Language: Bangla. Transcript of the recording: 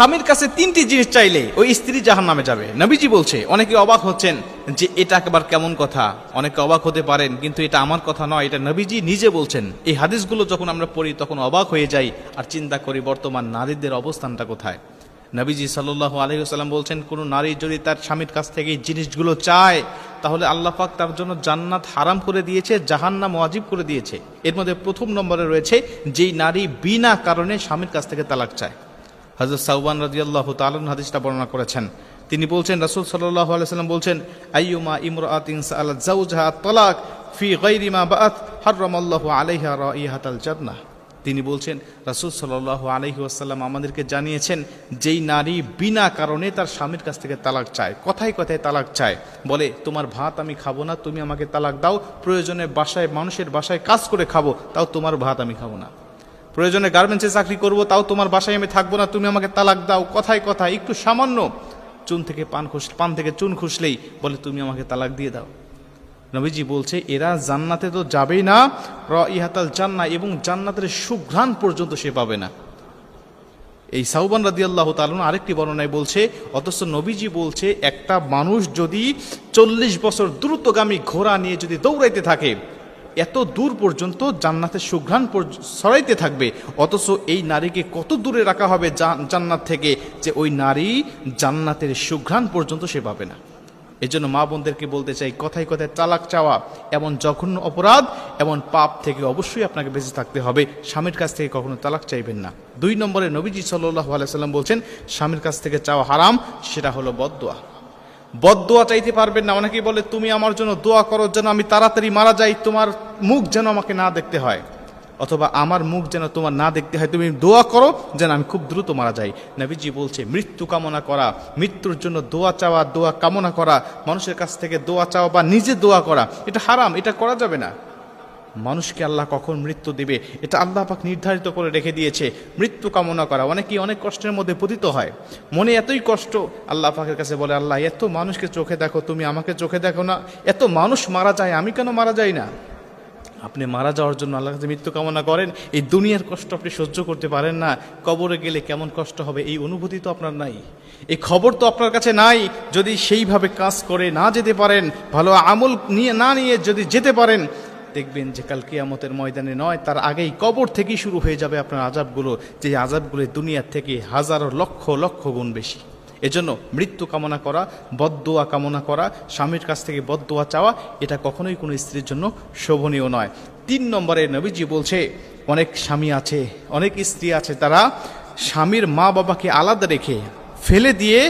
স্বামীর কাছে তিনটি জিনিস চাইলে ওই স্ত্রী জাহান নামে যাবে। নবীজি বলছে, অনেকে অবাক হচ্ছেন যে এটা একবার কেমন কথা। অনেকে অবাক হতে পারেন, কিন্তু এটা আমার কথা নয়, এটা নবীজি নিজে বলছেন। এই হাদিসগুলো যখন আমরা পড়ি, তখন অবাক হয়ে যাই আর চিন্তা করি, বর্তমান নারীদের অবস্থানটা কোথায়? নবীজি সাল্লাহ আলহিহাল্লাম বলছেন, কোনো নারী যদি তার স্বামীর কাছ থেকে এই জিনিসগুলো চায়, তাহলে আল্লাহ পাক তার জন্য জান্নাত হারাম করে দিয়েছে, জাহান্নাম ওয়াজিব করে দিয়েছে। এর মধ্যে প্রথম নম্বরে রয়েছে, যেই নারী বিনা কারণে স্বামীর কাছ থেকে তালাক চায়। হজরত সাউবান রাজিয়াল্লাহ তালন হাদিসটা বর্ণনা করেছেন। তিনি বলছেন, রাসুল সাল্লাহ আলাইসাল্লাম বলছেন, আইয়ুমা সাআলাত জাওজাহা তালাক ফি গায়রি মা বাআত হারামাল্লাহু আলাইহা রাইহাতাল জান্নাহ। তিনি বলছেন, রাসুল সাল্লাহ আলহি আসাল্লাম আমাদেরকে জানিয়েছেন, যেই নারী বিনা কারণে তার স্বামীর কাছ থেকে তালাক চায়, কথায় কথায় তালাক চায়, বলে, তোমার ভাত আমি খাব না, তুমি আমাকে তালাক দাও, প্রয়োজনে বাসায়, মানুষের বাসায় কাজ করে খাব, তাও তোমার ভাত আমি খাব না। প্রয়োজনে গার্মেন্টসে চাকরি করব, তাও তোমার বাসায় আমি থাকব না, তুমি আমাকে তালাক দাও, কথায় কথায়, একটু সামান্য চুন থেকে পান খুশ, পান থেকে চুন খুসলেই বলে, তুমি আমাকে তালাক দিয়ে দাও। নবীজি বলছে, এরা জান্নাতে তো যাবেই না র ইহাতাল জান্না এবং জান্নাতের সুঘ্রাণ পর্যন্ত সে পাবে না। এই সাউবান রাদি আল্লাহ তালন আরেকটি বর্ণনায় বলছে, অথচ নবীজি বলছে, একটা মানুষ যদি চল্লিশ বছর দ্রুতগামী ঘোড়া নিয়ে যদি দৌড়াইতে থাকে এত দূর পর্যন্ত জান্নাতের সুঘ্রাণ ছড়াইতে থাকবে। অথচ এই নারীকে কত দূরে রাখা হবে জান্নাত থেকে যে ওই নারী জান্নাতের সুঘ্রাণ পর্যন্ত সে পাবে না। এজন্য মা বোনদেরকে বলতে চাই, কথায় কথায় তালাক চাওয়া এমন জঘন্য অপরাধ, এমন পাপ থেকে অবশ্যই আপনাকে বেঁচে থাকতে হবে। স্বামীর কাছ থেকে কখনো তালাক চাইবেন না। দুই নম্বরে নবীজি সাল্লাহ আলাইসাল্লাম বলছেন, স্বামীর কাছ থেকে চাওয়া হারাম, সেটা হলো বদদোয়া। বদদোয়া চাইতে পারবেন না। অনেকেই বলে, তুমি আমার জন্য দোয়া করো যেন আমি তাড়াতাড়ি মারা যাই, তোমার মুখ যেন আমাকে না দেখতে হয়। অথবা, আমার মুখ যেন তোমার না দেখতে হয়, তুমি দোয়া করো যেন আমি খুব দ্রুত মারা যাই। নাবিজি বলছে, মৃত্যু কামনা করা, মৃত্যুর জন্য দোয়া চাওয়া, দোয়া কামনা করা, মানুষের কাছ থেকে দোয়া চাওয়া বা নিজে দোয়া করা, এটা হারাম, এটা করা যাবে না। মানুষকে আল্লাহ কখন মৃত্যু দেবে, এটা আল্লাহ পাক নির্ধারিত করে রেখে দিয়েছে। মৃত্যু কামনা করা, অনেকেই অনেক কষ্টের মধ্যে পতিত হয়। মনে এতই কষ্ট, আল্লাহ পাকের কাছে বলে, আল্লাহ, এত মানুষকে চোখে দেখো, তুমি আমাকে চোখে দেখো না। এত মানুষ মারা যায়, আমি কেন মারা যাই না? আপনি মারা যাওয়ার জন্য আল্লাহ কাছে মৃত্যু কামনা করেন, এই দুনিয়ার কষ্ট আপনি সহ্য করতে পারেন না। কবরে গেলে কেমন কষ্ট হবে, এই অনুভূতি তো আপনার নাই। এই খবর তো আপনার কাছে নাই, যদি সেইভাবে কাজ করে না যেতে পারেন, ভালো আমল নিয়ে, না নিয়ে যদি যেতে পারেন দেখবেন যে কাল কিয়ামতের ময়দানে নয়, তার আগেই কবর থেকেই শুরু হয়ে যাবে আপনার আজাবগুলো যে আজাবগুলো দুনিয়ার থেকে হাজারো লক্ষ লক্ষ গুণ বেশি। এজন্য মৃত্যু কামনা করা, বদদোয়া কামনা করা, স্বামীর কাছ থেকে বদদোয়া চাওয়া, এটা কখনোই কোনো স্ত্রীর জন্য শোভনীয় নয়। তিন নম্বরে নবীজি বলছে, অনেক স্বামী আছে, অনেক স্ত্রী আছে, তারা স্বামীর মা বাবাকে আলাদা রেখে ফেলে দিয়ে